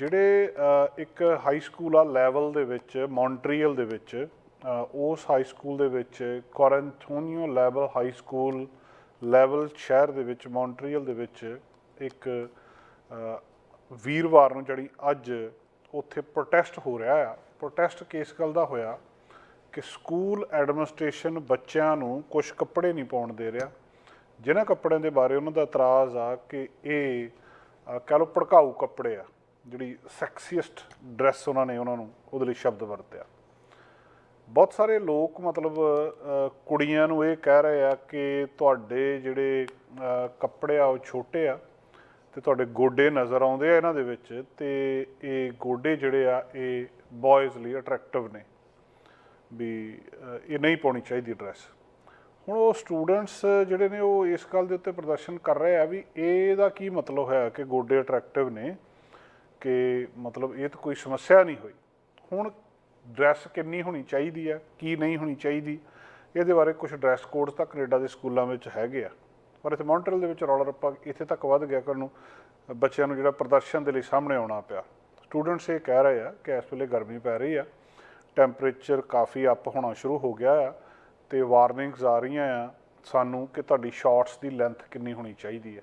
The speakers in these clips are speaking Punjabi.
ਜਿਹੜੇ ਇੱਕ ਹਾਈ ਸਕੂਲ ਆ ਲੈਵਲ ਦੇ ਵਿੱਚ ਮੌਂਟਰੀਅਲ ਦੇ ਵਿੱਚ ਉਸ ਹਾਈ ਸਕੂਲ ਦੇ ਵਿੱਚ ਕੋਰੈਂਟੋਨੀਓ ਲੈਵਲ ਹਾਈ ਸਕੂਲ ਲੈਵਲ ਸ਼ਹਿਰ ਦੇ ਵਿੱਚ ਮੌਂਟਰੀਅਲ ਦੇ ਵਿੱਚ ਇੱਕ ਵੀਰਵਾਰ ਨੂੰ ਜਿਹੜੀ ਅੱਜ ਉੱਥੇ ਪ੍ਰੋਟੈਸਟ ਹੋ ਰਿਹਾ ਆ। ਪ੍ਰੋਟੈਸਟ ਕਿਸ ਗੱਲ ਦਾ ਹੋਇਆ ਕਿ ਸਕੂਲ ਐਡਮਿਨਿਸਟ੍ਰੇਸ਼ਨ ਬੱਚਿਆਂ ਨੂੰ ਕੁਝ ਕੱਪੜੇ ਨਹੀਂ ਪਾਉਣ ਦੇ ਰਿਹਾ। ਜਿਨ੍ਹਾਂ ਕੱਪੜਿਆਂ ਦੇ ਬਾਰੇ ਉਹਨਾਂ ਦਾ ਇਤਰਾਜ਼ ਆ ਕਿ ਇਹ ਅ, ਕਹਿ ਲਓ ਭੜਕਾਊ ਕੱਪੜੇ ਆ। ਜਿਹੜੀ ਸੈਕਸੀਐਸਟ ਡਰੈਸ ਉਹਨਾਂ ਨੇ ਉਹਨਾਂ ਨੂੰ ਉਹਦੇ ਲਈ ਸ਼ਬਦ ਵਰਤਿਆ। ਬਹੁਤ ਸਾਰੇ ਲੋਕ ਮਤਲਬ ਕੁੜੀਆਂ ਨੂੰ ਇਹ ਕਹਿ ਰਹੇ ਆ ਕਿ ਤੁਹਾਡੇ ਜਿਹੜੇ ਕੱਪੜੇ ਆ ਉਹ ਛੋਟੇ ਆ ਤੇ ਤੁਹਾਡੇ ਗੋਡੇ ਨਜ਼ਰ ਆਉਂਦੇ ਆ ਇਹਨਾਂ ਦੇ ਵਿੱਚ ਤੇ ਇਹ ਗੋਡੇ ਜਿਹੜੇ ਆ ਇਹ ਬॉयਜ਼ ਲਈ ਅਟਰੈਕਟਿਵ ਨੇ ਵੀ ਇਹ ਨਹੀਂ ਪਾਉਣੀ ਚਾਹੀਦੀ ਡਰੈਸ ਹੁਣ ਉਹ ਸਟੂਡੈਂਟਸ ਜਿਹੜੇ ਨੇ ਉਹ ਇਸ ਗੱਲ ਦੇ ਉੱਤੇ ਪ੍ਰਦਰਸ਼ਨ ਕਰ ਰਹੇ ਆ ਵੀ ਇਹਦਾ ਕੀ ਮਤਲਬ ਹੈ ਕਿ ਗੋਡੇ ਅਟਰੈਕਟਿਵ ਨੇ ਕਿ ਮਤਲਬ ਇਹ ਤਾਂ ਕੋਈ ਸਮੱਸਿਆ ਨਹੀਂ ਹੋਈ। ਹੁਣ ਡਰੈਸ ਕਿੰਨੀ ਹੋਣੀ ਚਾਹੀਦੀ ਆ ਕੀ ਨਹੀਂ ਹੋਣੀ ਚਾਹੀਦੀ, ਇਹਦੇ ਬਾਰੇ ਕੁਝ ਡਰੈਸ ਕੋਡਸ ਤਾਂ ਕੈਨੇਡਾ ਦੇ ਸਕੂਲਾਂ ਵਿੱਚ ਹੈਗੇ ਆ। ਪਰ ਇੱਥੇ ਮੌਂਟਰੀਅਲ ਦੇ ਵਿੱਚ ਰੌਲਾ ਰੱਪਾ ਇੱਥੇ ਤੱਕ ਵੱਧ ਗਿਆ ਕਰਨ ਨੂੰ, ਬੱਚਿਆਂ ਨੂੰ ਜਿਹੜਾ ਪ੍ਰਦਰਸ਼ਨ ਦੇ ਲਈ ਸਾਹਮਣੇ ਆਉਣਾ ਪਿਆ। ਸਟੂਡੈਂਟਸ ਇਹ ਕਹਿ ਰਹੇ ਆ ਕਿ ਇਸ ਵੇਲੇ ਗਰਮੀ ਪੈ ਰਹੀ ਆ ਟੈਂਪਰੇਚਰ ਕਾਫੀ ਅਪ ਹੋਣਾ ਸ਼ੁਰੂ ਹੋ ਗਿਆ ਆ ਤੇ ਵਾਰਨਿੰਗਸ ਆ ਰਹੀਆਂ ਆ ਸਾਨੂੰ ਕਿ ਤੁਹਾਡੀ ਸ਼ਾਰਟਸ ਦੀ ਲੈਂਥ ਕਿੰਨੀ ਹੋਣੀ ਚਾਹੀਦੀ ਆ।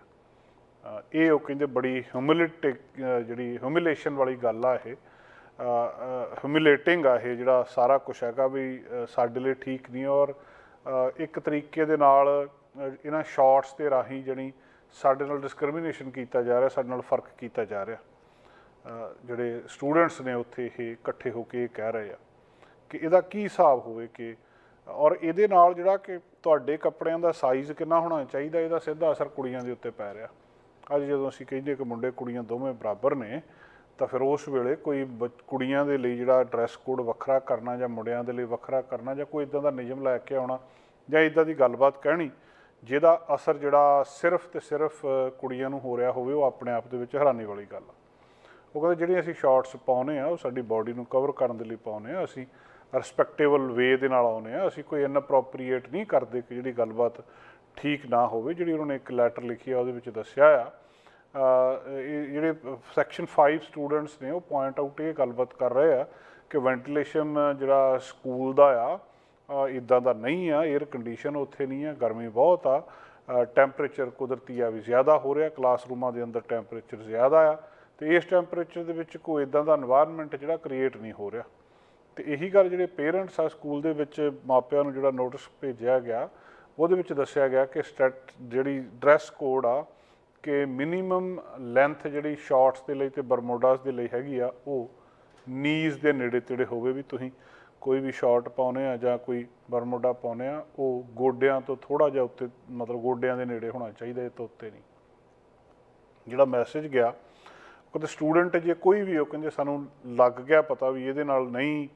ਇਹ ਉਹ ਕਹਿੰਦੇ ਬੜੀ ਹਿਊਮਿਲਿਟੀ ਜਿਹੜੀ ਹਿਊਮਿਲੇਸ਼ਨ ਵਾਲੀ ਗੱਲ ਆ ਇਹ। ਹਿਊਮਿਲੇਟਿੰਗ ਆ ਇਹ ਜਿਹੜਾ ਸਾਰਾ ਕੁਝ ਹੈਗਾ ਵੀ ਸਾਡੇ ਲਈ ਠੀਕ ਨਹੀਂ ਔਰ ਇੱਕ ਤਰੀਕੇ ਦੇ ਨਾਲ ਇਹਨਾਂ ਸ਼ਾਰਟਸ ਦੇ ਰਾਹੀਂ ਜਿਹੜੀ ਸਾਡੇ ਨਾਲ ਡਿਸਕ੍ਰਿਮੀਨੇਸ਼ਨ ਕੀਤਾ ਜਾ ਰਿਹਾ, ਸਾਡੇ ਨਾਲ ਫ਼ਰਕ ਕੀਤਾ ਜਾ ਰਿਹਾ। ਜਿਹੜੇ ਸਟੂਡੈਂਟਸ ਨੇ ਉੱਥੇ ਇਹ ਇਕੱਠੇ ਹੋ ਕੇ ਇਹ ਕਹਿ ਰਹੇ ਆ ਕਿ ਇਹਦਾ ਕੀ ਹਿਸਾਬ ਹੋਵੇ ਕਿ, ਔਰ ਇਹਦੇ ਨਾਲ ਜਿਹੜਾ ਕਿ ਤੁਹਾਡੇ ਕੱਪੜਿਆਂ ਦਾ ਸਾਈਜ਼ ਕਿੰਨਾ ਹੋਣਾ ਚਾਹੀਦਾ, ਇਹਦਾ ਸਿੱਧਾ ਅਸਰ ਕੁੜੀਆਂ ਦੇ ਉੱਤੇ ਪੈ ਰਿਹਾ। ਅੱਜ ਜਦੋਂ ਅਸੀਂ ਕਹਿੰਦੇ ਕਿ ਮੁੰਡੇ ਕੁੜੀਆਂ ਦੋਵੇਂ ਬਰਾਬਰ ਨੇ, ਤਾਂ ਫਿਰ ਉਸ ਵੇਲੇ ਕੋਈ ਬੱਚ- ਕੁੜੀਆਂ ਦੇ ਲਈ ਜਿਹੜਾ ਡਰੈਸ ਕੋਡ ਵੱਖਰਾ ਕਰਨਾ ਜਾਂ ਮੁੰਡਿਆਂ ਦੇ ਲਈ ਵੱਖਰਾ ਕਰਨਾ ਜਾਂ ਕੋਈ ਇਦਾਂ ਦਾ ਨਿਯਮ ਲੈ ਕੇ ਆਉਣਾ ਜਾਂ ਇਦਾਂ ਦੀ ਗੱਲਬਾਤ ਕਹਿਣੀ, ਜਿਹਦਾ ਅਸਰ ਜਿਹੜਾ ਸਿਰਫ ਤੇ ਸਿਰਫ ਕੁੜੀਆਂ ਨੂੰ ਹੋ ਰਿਹਾ ਹੋਵੇ, ਉਹ ਆਪਣੇ ਆਪ ਦੇ ਵਿੱਚ ਹੈਰਾਨੀ ਵਾਲੀ ਗੱਲ ਆ। ਉਹ ਕਹਿੰਦੇ ਜਿਹੜੀਆਂ ਅਸੀਂ ਸ਼ਾਰਟਸ ਪਾਉਨੇ ਆ, ਉਹ ਸਾਡੀ ਬਾਡੀ ਨੂੰ ਕਵਰ ਕਰਨ ਦੇ ਲਈ ਪਾਉਨੇ ਆ, ਅਸੀਂ ਰਿਸਪੈਕਟੇਬਲ ਵੇ ਦੇ ਨਾਲ ਆਉਨੇ ਆ, ਅਸੀਂ ਕੋਈ ਇਨਅਪਰੋਪਰੀਏਟ ਨਹੀਂ ਕਰਦੇ ਕਿ ਜਿਹੜੀ ਗੱਲਬਾਤ ਠੀਕ ਨਾ ਹੋਵੇ, ਜਿਹੜੀ ਉਹਨਾਂ ਨੇ ਇੱਕ ਲੈਟਰ ਲਿਖੀ ਆ, ਉਹਦੇ ਵਿੱਚ ਦੱਸਿਆ ਆ। ਜਿਹੜੇ ਸੈਕਸ਼ਨ 5 ਸਟੂਡੈਂਟਸ ਨੇ, ਉਹ ਪੁਆਇੰਟ ਆਊਟ ਇਹ ਗੱਲਬਾਤ ਕਰ ਰਹੇ ਆ ਕਿ ਵੈਂਟੀਲੇਸ਼ਨ ਜਿਹੜਾ ਸਕੂਲ ਦਾ ਆ ਇਦਾਂ ਦਾ ਨਹੀਂ ਆ 에ਅਰ ਕੰਡੀਸ਼ਨ ਉੱਥੇ ਨਹੀਂ ਆ, ਗਰਮੀ ਬਹੁਤ ਆ। ਟੈਂਪਰੇਚਰ ਕੁਦਰਤੀ ਆ ਵੀ ਜ਼ਿਆਦਾ ਹੋ ਰਿਹਾ ਕਲਾਸਰੂਮਾਂ ਦੇ ਅੰਦਰ ਟੈਂਪਰੇਚਰ ਜ਼ਿਆਦਾ ਆ। ਤੇ ਇਸ ਟੈਂਪਰੇਚਰ ਦੇ ਵਿੱਚ ਕੋਈ ਇਦਾਂ ਦਾ এনवायरमेंट ਜਿਹੜਾ ਕ੍ਰੀਏਟ ਨਹੀਂ ਹੋ ਰਿਹਾ। ਤੇ ਇਹੀ ਗੱਲ ਜਿਹੜੇ ਪੇਰੈਂਟਸ ਆ ਸਕੂਲ ਦੇ ਵਿੱਚ ਮਾਪਿਆਂ ਨੂੰ ਜਿਹੜਾ ਨੋਟਿਸ ਭੇਜਿਆ ਗਿਆ ਉਹਦੇ ਵਿੱਚ ਦੱਸਿਆ ਗਿਆ ਕਿ ਸਟੈਟ ਜਿਹੜੀ ਡਰੈਸ ਕੋਡ ਆ, ਕਿ ਮਿਨੀਮਮ ਲੈਂਥ ਜਿਹੜੀ ਸ਼ਾਰਟਸ ਦੇ ਲਈ ਤੇ ਬਰਮੋਡਾਸ ਦੇ ਲਈ ਹੈਗੀ ਆ, ਉਹ ਨੀਜ਼ ਦੇ ਨੇੜੇ ਤੇੜੇ ਹੋਵੇ ਵੀ ਤੁਸੀਂ ਕੋਈ ਵੀ ਸ਼ਾਰਟ ਪਾਉਨੇ ਆ ਜਾਂ ਕੋਈ ਬਰਮੋਡਾ ਪਾਉਨੇ ਆ, ਉਹ ਗੋਡਿਆਂ ਤੋਂ ਥੋੜਾ ਜਿਹਾ ਉੱਤੇ, ਮਤਲਬ ਗੋਡਿਆਂ ਦੇ ਨੇੜੇ ਹੋਣਾ ਚਾਹੀਦਾ, ਇਹ ਤੋਂ ਉੱਤੇ ਨਹੀਂ। ਜਿਹੜਾ ਮੈਸੇਜ ਗਿਆ ਕਹਿੰਦੇ ਸਟੂਡੈਂਟ ਜੇ ਕੋਈ ਵੀ, ਉਹ ਕਹਿੰਦੇ ਸਾਨੂੰ ਲੱਗ ਗਿਆ ਪਤਾ ਵੀ ਇਹਦੇ ਨਾਲ ਨਹੀਂ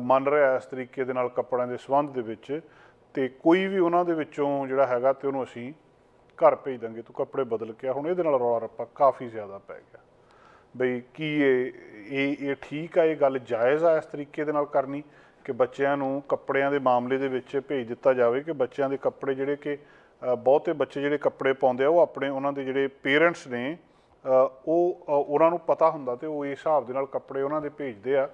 ਮੰਨ ਰਿਹਾ ਇਸ ਤਰੀਕੇ ਦੇ ਨਾਲ ਕੱਪੜਿਆਂ ਦੇ ਸੰਬੰਧ ਦੇ ਵਿੱਚ ਤੇ ਕੋਈ ਵੀ ਉਹਨਾਂ ਦੇ ਵਿੱਚੋਂ ਜਿਹੜਾ ਹੈਗਾ ਤੇ ਉਹਨੂੰ ਅਸੀਂ ਘਰ ਭੇਜ ਦਾਂਗੇ ਤੂੰ ਕੱਪੜੇ ਬਦਲ ਕੇ ਆ। ਹੁਣ ਇਹਦੇ ਨਾਲ ਰੌਲਾ ਰੱਪਾ ਕਾਫੀ ਜ਼ਿਆਦਾ ਪੈ ਗਿਆ ਬਈ ਕੀ ਇਹ ਇਹ ਇਹ ਠੀਕ ਆ ਇਹ ਗੱਲ ਜਾਇਜ਼ ਆ ਇਸ ਤਰੀਕੇ ਦੇ ਨਾਲ ਕਰਨੀ ਕਿ ਬੱਚਿਆਂ ਨੂੰ ਕੱਪੜਿਆਂ ਦੇ ਮਾਮਲੇ ਦੇ ਵਿੱਚ ਭੇਜ ਦਿੱਤਾ ਜਾਵੇ ਕਿ ਬੱਚਿਆਂ ਦੇ ਕੱਪੜੇ ਜਿਹੜੇ ਕਿ ਅ, ਬਹੁਤੇ ਬੱਚੇ ਜਿਹੜੇ ਕੱਪੜੇ ਪਾਉਂਦੇ ਆ ਉਹ ਆਪਣੇ ਉਹਨਾਂ ਦੇ ਜਿਹੜੇ ਪੇਰੈਂਟਸ ਨੇ ਅ, ਉਹ ਅ, ਉਹਨਾਂ ਨੂੰ ਪਤਾ ਹੁੰਦਾ ਤੇ ਉਹ ਇਸ ਹਿਸਾਬ ਦੇ ਨਾਲ ਕੱਪੜੇ ਉਹਨਾਂ ਦੇ ਭੇਜਦੇ ਆ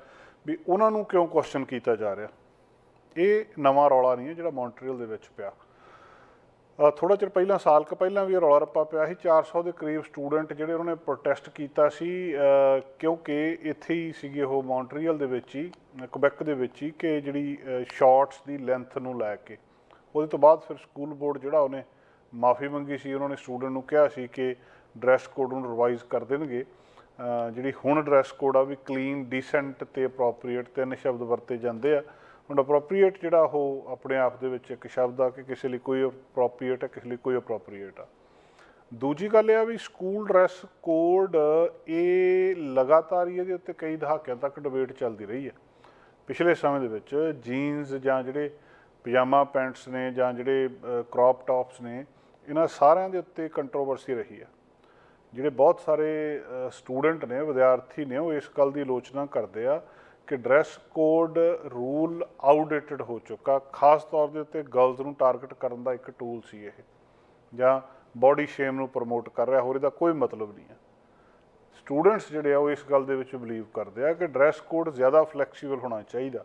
ਵੀ ਉਹਨਾਂ ਨੂੰ ਕਿਉਂ ਕੁਐਸਚਨ ਕੀਤਾ ਜਾ ਰਿਹਾ ਇਹ ਨਵਾਂ ਰੌਲਾ ਨਹੀਂ ਹੈ ਜਿਹੜਾ ਮੌਂਟਰੀਅਲ ਦੇ ਵਿੱਚ ਪਿਆ। ਥੋੜਾ ਚਿਰ ਪਹਿਲਾਂ, ਸਾਲ ਕੁ ਪਹਿਲਾਂ ਵੀ ਇਹ ਰੌਲਾ ਰੱਪਾ ਪਿਆ ਸੀ। 400 ਦੇ ਕਰੀਬ ਸਟੂਡੈਂਟ ਜਿਹੜੇ ਉਹਨਾਂ ਨੇ ਪ੍ਰੋਟੈਸਟ ਕੀਤਾ ਸੀ ਕਿਉਂਕਿ ਇੱਥੇ ਹੀ ਸੀਗੇ ਉਹ ਮੌਂਟਰੀਅਲ ਦੇ ਵਿੱਚ ਹੀ ਕੁਬੈਕ ਦੇ ਵਿੱਚ ਹੀ ਕਿ ਜਿਹੜੀ ਸ਼ਾਰਟਸ ਦੀ ਲੈਂਥ ਨੂੰ ਲੈ ਕੇ। ਉਹਦੇ ਤੋਂ ਬਾਅਦ ਫਿਰ ਸਕੂਲ ਬੋਰਡ ਜਿਹੜਾ ਉਹਨੇ ਮਾਫੀ ਮੰਗੀ ਸੀ। ਉਹਨਾਂ ਨੇ ਸਟੂਡੈਂਟ ਨੂੰ ਕਿਹਾ ਸੀ ਕਿ ਡਰੈਸ ਕੋਡ ਨੂੰ ਰਿਵਾਈਜ਼ ਕਰ ਦੇਣਗੇ। ਜਿਹੜੀ ਹੁਣ ਡਰੈਸ ਕੋਡ ਆ ਵੀ ਕਲੀਨ ਡੀਸੈਂਟ ਤੇ ਅਪਰੋਪਰੀਏਟ ਤਿੰਨ ਸ਼ਬਦ ਵਰਤੇ ਜਾਂਦੇ ਆ। ਹੁਣ ਅਪਰੋਪਰੀਏਟ ਜਿਹੜਾ ਉਹ ਆਪਣੇ ਆਪ ਦੇ ਵਿੱਚ ਇੱਕ ਸ਼ਬਦ ਆ ਕਿ ਕਿਸੇ ਲਈ ਕੋਈ ਅਪਰੋਪਰੀਏਟ ਹੈ ਕਿਸੇ ਲਈ ਕੋਈ ਅਪਰੋਪਰੀਏਟ ਆ। ਦੂਜੀ ਗੱਲ ਇਹ ਆ ਵੀ ਸਕੂਲ ਡਰੈਸ ਕੋਡ ਇਹ ਲਗਾਤਾਰ ਇਹਦੇ ਉੱਤੇ ਕਈ ਦਹਾਕਿਆਂ ਤੱਕ ਡਿਬੇਟ ਚੱਲਦੀ ਰਹੀ ਹੈ। ਪਿਛਲੇ ਸਮੇਂ ਦੇ ਵਿੱਚ ਜੀਨਸ ਜਾਂ ਜਿਹੜੇ ਪਜਾਮਾ ਪੈਂਟਸ ਨੇ ਜਾਂ ਜਿਹੜੇ ਕ੍ਰੌਪ ਟਾਪਸ ਨੇ, ਇਹਨਾਂ ਸਾਰਿਆਂ ਦੇ ਉੱਤੇ ਕੰਟਰੋਵਰਸੀ ਰਹੀ ਹੈ। ਜਿਹੜੇ ਬਹੁਤ ਸਾਰੇ ਸਟੂਡੈਂਟ ਨੇ, ਵਿਦਿਆਰਥੀ ਨੇ ਉਹ ਇਸ ਗੱਲ ਦੀ ਆਲੋਚਨਾ ਕਰਦੇ ਆ ਕਿ ਡਰੈਸ ਕੋਡ ਰੂਲ ਆਊਟਡੇਟਡ ਹੋ ਚੁੱਕਾ। ਖਾਸ ਤੌਰ ਦੇ ਉੱਤੇ ਗਰਲਸ ਨੂੰ ਟਾਰਗੇਟ ਕਰਨ ਦਾ ਇੱਕ ਟੂਲ ਸੀ ਇਹ, ਜਾਂ ਬਾਡੀ ਸ਼ੇਮ ਨੂੰ ਪ੍ਰਮੋਟ ਕਰ ਰਿਹਾ, ਹੋਰ ਇਹਦਾ ਕੋਈ ਮਤਲਬ ਨਹੀਂ ਹੈ। ਸਟੂਡੈਂਟਸ ਜਿਹੜੇ ਆ, ਉਹ ਇਸ ਗੱਲ ਦੇ ਵਿੱਚ ਬਲੀਵ ਕਰਦੇ ਆ ਕਿ ਡਰੈਸ ਕੋਡ ਜ਼ਿਆਦਾ ਫਲੈਕਸੀਬਲ ਹੋਣਾ ਚਾਹੀਦਾ।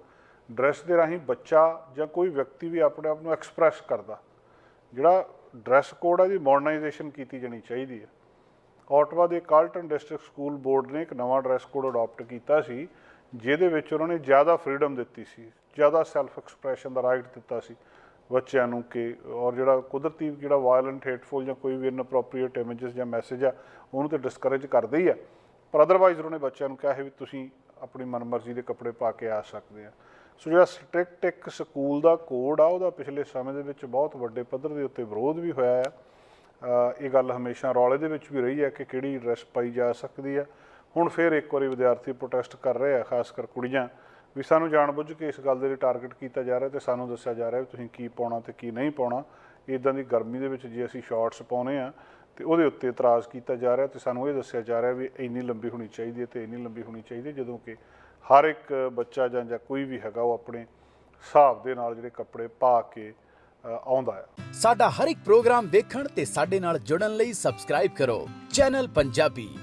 ਡਰੈਸ ਦੇ ਰਾਹੀਂ ਬੱਚਾ ਜਾਂ ਕੋਈ ਵਿਅਕਤੀ ਵੀ ਆਪਣੇ ਆਪ ਨੂੰ ਐਕਸਪ੍ਰੈਸ ਕਰਦਾ। ਜਿਹੜਾ ਡਰੈਸ ਕੋਡ ਆ ਦੀ ਮਾਡਰਨਾਈਜੇਸ਼ਨ ਕੀਤੀ ਜਾਣੀ ਚਾਹੀਦੀ ਹੈ। ਆਟਵਾ ਦੇ ਕਾਲਟਨ ਡਿਸਟ੍ਰਿਕਟ ਸਕੂਲ ਬੋਰਡ ਨੇ ਇੱਕ ਨਵਾਂ ਡਰੈਸ ਕੋਡ ਅਡਾਪਟ ਕੀਤਾ ਸੀ। ਜਿਹਦੇ ਵਿੱਚ ਉਹਨਾਂ ਨੇ ਜ਼ਿਆਦਾ ਫਰੀडम ਦਿੱਤੀ ਸੀ, ਜ਼ਿਆਦਾ ਸੈਲਫ ਐਕਸਪ੍ਰੈਸ਼ਨ ਦਾ ਰਾਈਟ ਦਿੱਤਾ ਸੀ ਬੱਚਿਆਂ ਨੂੰ ਕਿ ਔਰ ਜਿਹੜਾ ਕੁਦਰਤੀ ਜਿਹੜਾ ਵਾਇਲੈਂਟ ਹੇਟਫੁਲ ਜਾਂ ਕੋਈ ਵੀ ਇਨਪ੍ਰੋਪਰੀਏਟ ਇਮੇजेस ਜਾਂ ਮੈਸੇਜ ਆ, ਉਹਨੂੰ ਤੇ ਡਿਸਕਰੇਜ ਕਰਦੇ ਹੀ ਆ। ਪਰ ਅਦਰਵਾਈਜ਼ ਉਹਨਾਂ ਨੇ ਬੱਚਿਆਂ ਨੂੰ ਕਿਹਾ ਹੈ ਵੀ ਤੁਸੀਂ ਆਪਣੀ ਮਨਮਰਜ਼ੀ ਦੇ ਕੱਪੜੇ ਪਾ ਕੇ ਆ ਸਕਦੇ ਆ। ਸੋ ਜਿਹੜਾ ਸਟ੍ਰਿਕਟ ਇੱਕ ਸਕੂਲ ਦਾ ਕੋਡ ਆ, ਉਹਦਾ ਪਿਛਲੇ ਸਮੇਂ ਦੇ ਵਿੱਚ ਬਹੁਤ ਵੱਡੇ ਪੱਧਰ ਦੇ ਉੱਤੇ ਵਿਰੋਧ ਵੀ ਹੋਇਆ ਆ। ਇਹ ਗੱਲ ਹਮੇਸ਼ਾ ਰੌਲੇ ਦੇ ਵਿੱਚ ਵੀ ਰਹੀ ਹੈ ਕਿ ਕਿਹੜੀ ਡਰੈਸ ਪਾਈ ਜਾ ਸਕਦੀ ਆ। ਹੁਣ ਫਿਰ ਇੱਕ ਵਾਰੀ ਵਿਦਿਆਰਥੀ ਪ੍ਰੋਟੈਸਟ ਕਰ ਰਹੇ ਆ, ਖਾਸ ਕਰ ਕੁੜੀਆਂ, ਵੀ ਸਾਨੂੰ ਜਾਣਬੁੱਝ ਕੇ ਇਸ ਗੱਲ ਦੇ ਲਈ ਟਾਰਗੇਟ ਕੀਤਾ ਜਾ ਰਿਹਾ ਤੇ ਸਾਨੂੰ ਦੱਸਿਆ ਜਾ ਰਿਹਾ ਵੀ ਤੁਸੀਂ ਕੀ ਪਾਉਣਾ ਤੇ ਕੀ ਨਹੀਂ ਪਾਉਣਾ। ਇਦਾਂ ਦੀ ਗਰਮੀ ਦੇ ਵਿੱਚ ਜੇ ਅਸੀਂ ਸ਼ਾਰਟਸ ਪਾਉਨੇ ਆ ਤੇ ਉਹਦੇ ਉੱਤੇ ਇਤਰਾਜ਼ ਕੀਤਾ ਜਾ ਰਿਹਾ ਤੇ ਸਾਨੂੰ ਇਹ ਦੱਸਿਆ ਜਾ ਰਿਹਾ ਵੀ ਇੰਨੀ ਲੰਬੀ ਹੋਣੀ ਚਾਹੀਦੀ ਹੈ ਤੇ ਇੰਨੀ ਲੰਬੀ ਹੋਣੀ ਚਾਹੀਦੀ ਹੈ, ਜਦੋਂ ਕਿ ਹਰ ਇੱਕ ਬੱਚਾ ਜਾਂ ਜਾਂ ਕੋਈ ਵੀ ਹੈਗਾ ਉਹ ਆਪਣੇ ਹਿਸਾਬ ਦੇ ਨਾਲ ਜਿਹੜੇ ਕੱਪੜੇ ਪਾ ਕੇ ਆਉਂਦਾ ਆ ਸਾਡਾ ਹਰ ਇੱਕ ਪ੍ਰੋਗਰਾਮ ਦੇਖਣ ਤੇ ਸਾਡੇ ਨਾਲ ਜੁੜਨ ਲਈ ਸਬਸਕ੍ਰਾਈਬ ਕਰੋ। ਚੈਨਲ ਪੰਜਾਬੀ।